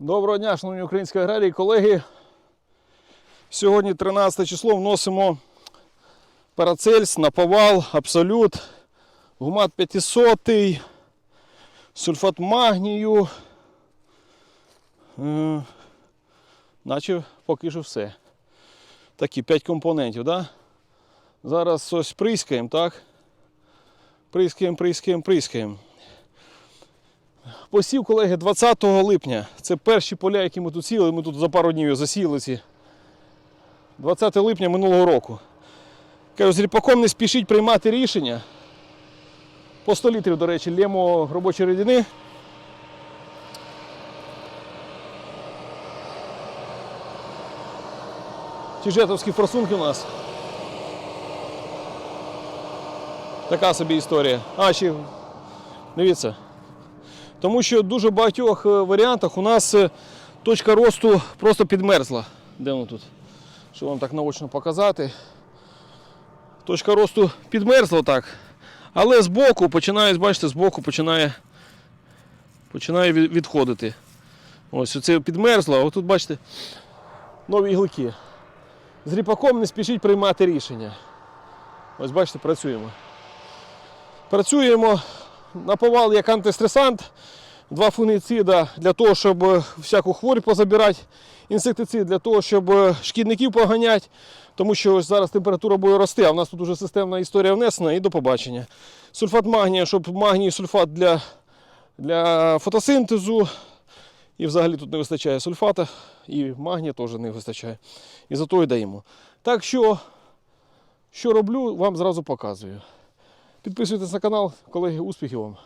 Доброго дня, шановні українські аграрії, колеги. Сьогодні 13 число вносимо парацельс, наповал, абсолют, гумат 500, сульфат магнію. Е, Наче поки що все. Такі 5 компонентів, да? Зараз ось прискаємо, так? Прискаємо, прискаємо, прискаємо. Посів, колеги, 20 липня. Це перші поля, які ми тут сіли. Ми тут за пару днів засіяли ці. 20 липня минулого року. Кажу, з ріпаком не спішіть приймати рішення. По 100 літрів, до речі, лємо робочої рідини. Тіжетовські форсунки у нас. Така собі історія. А, ще дивіться. Тому що в дуже багатьох е, варіантах у нас е, точка росту просто підмерзла. Де воно тут? Щоб вам так наочно показати. Точка росту підмерзла так. Але збоку починає, бачите, збоку починає, починає відходити. Ось оце підмерзло, а отут, бачите, нові гілки. З ріпаком не спішіть приймати рішення. Ось бачите, працюємо. Працюємо на повал як антистресант, два фунгіцида для того, щоб е, всяку хворі позабирати, інсектицид для того, щоб е, шкідників поганяти, тому що ось зараз температура буде рости, а в нас тут уже системна історія внесена і до побачення. Сульфат магнія, щоб магній сульфат для, для фотосинтезу. І взагалі тут не вистачає сульфата, і магнія теж не вистачає. І зато і даємо. Так що, що роблю, вам зразу показую. Підписуйтесь на канал, колеги, успіхів вам!